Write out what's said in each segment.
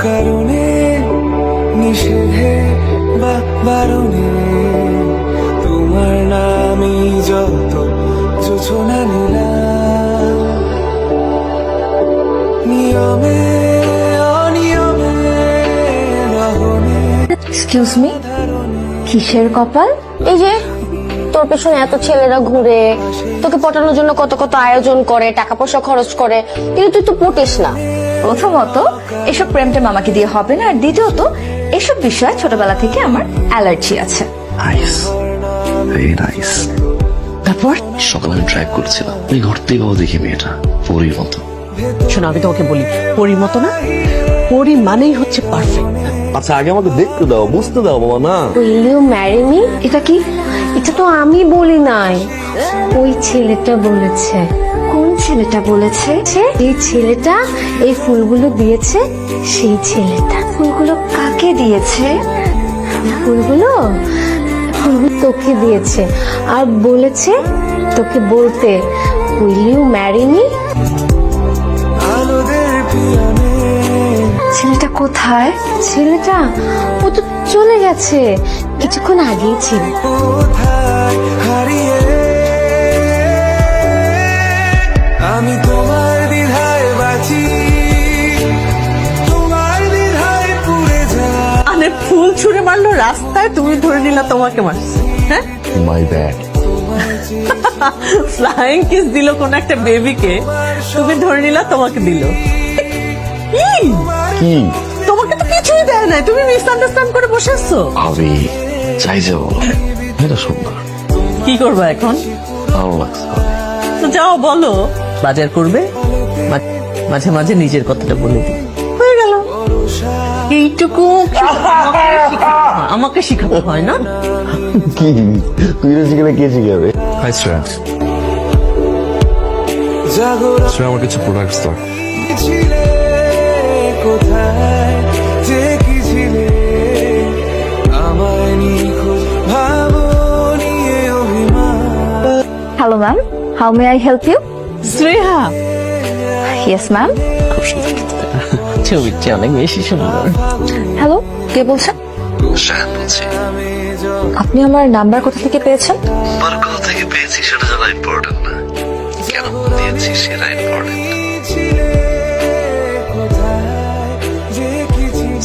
অকারণে নিষেধে বা বারণে তোমার নামই যত নিলাম। নিয়মে এক্সকিউজ মি কিসের কপাল? এই যে তোর পেছনে এত ছেলেরা ঘুরে তোকে পটানোর জন্য কত কত আয়োজন করে টাকা পয়সা খরচ করে কিন্তু তুই তো পটিস না। প্রথমত এসব প্রেমটা মামাকে দিয়ে হবে না আর দ্বিতীয়ত এসব বিষয়ে ছোটবেলা থেকে আমার অ্যালার্জি আছে। নাইস ভেরি নাইস তারপর? সকালে আমি ড্রাইভ করছিলাম। এই ঘর থেকে দেখি মেয়েটা পরীর মতো। শোনো আমি তোমাকে বলি পরি মতো না? পরি মানেই হচ্ছে পারফেক্ট আচ্ছা আগে আমাকে দেখতে দাও, বুঝতে দাও, বাবা, না। উইল ইউ ম্যারি মি এটা কি? এটা তো আমি বলি নাই। ওই ছেলেটা বলেছে। কোন ছেলেটা বলেছে? এই ছেলেটা এই ফুলগুলো দিয়েছে, সেই ছেলেটা। ফুলগুলো কাকে দিয়েছে? ফুলগুলো? ফুলগুলো তোকে দিয়েছে। আর বলেছে তোকে বলতে উইল ইউ ম্যারি মি কোথায়? ছেলেটা ও তো চলে গেছে। কিছুক্ষণ আগেই ছিল। কোথায় হারিয়ে? আমি তোমার দ্বিধায় বাঁচি। তোমার দ্বিধায় পুড়ে যায়। মানে ফুল ছুঁড়ে মারলো রাস্তায় তুমি ধরে নিলা তোমাকে মারছে। হ্যাঁ? মাই ব্যাড ফ্লাইং কিস দিল কোন একটা বেবিকে তুমি ধরে নিলা তোমাকে দিল। কি? তোমাকে তো কিছুই দেয় নাই। তুমি মিসআন্ডারস্ট্যান্ড করে বসে আছো। ভাবি চাই যে এটা সুন্দর কি করবা এখন? ভালো লাগছে। তো যাও বলো। বাজার করবে? মাঝে মাঝে নিজের কথাটা বলে দিই। হয়ে গেল। এইটুকু আমাকে শিখাতে হয় না? কি? তুই শিখলে কে শিখাবে? হাই শ্রেয়া শ্রেয়া আমার কিছু প্রোডাক্টস দরকার। Ma'am how may I help you Shreya yes ma'am খুব সুন্দর। ছবিটা অনেক বেশি সুন্দর? হ্যালো কে বলছেন? বলছি। আপনি আমার নাম্বার কোথা থেকে পেয়েছেন? কোথা থেকে পেয়েছি সেটা জানা ইম্পর্টেন্ট না। কেন দিয়েছি সেটা ইম্পর্টেন্ট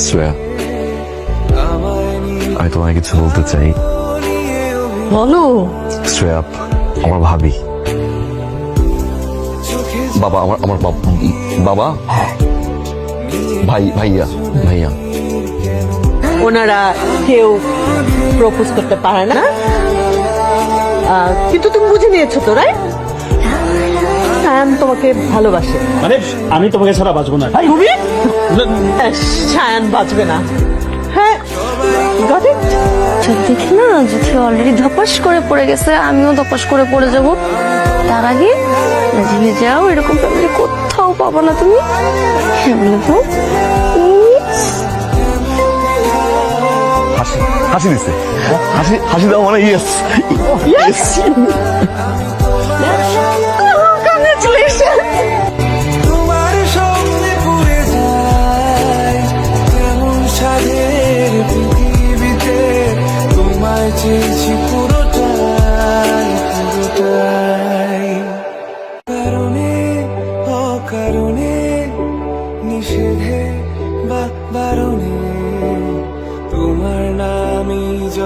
শ্রেয়া আমি তোমায় কিছু বলতে চাই। বলো। শ্রেয়া আমার ভাবি। বাবা আমার আমার বাবা? ভাই ভাইয়া ভাইয়া। ওনারা কেউ প্রপোজ করতে পারে না। আহ, কিন্তু তুমি বুঝে নিয়েছো তো রাইট সায়ান তোমাকে ভালোবাসে। মানে আমি তোমাকে ছাড়া বাঁচবো না। তুমি সায়ান বাঁচবে না। হ্যাঁ গট ইট দেখি না জুথি অলরেডি ধপাস করে পড়ে গেছে আমিও ধপাস করে পড়ে যাব। তার আগে রাজি যাও এরকম ফ্যামিলি কোথাও পাবো না তুমি। হ্যাঁ হাসি হাসি দিছে। হাসি হাসি দাও মানে ইয়েস ইয়েস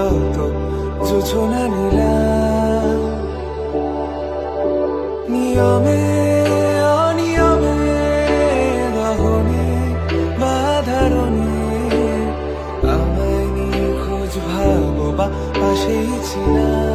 যত যোচনা নিলাম। নিয়মে অনিয়মে রহনে বাধারণে আমায় খোঁজ ভাবো বা পাশেই ছিলাম।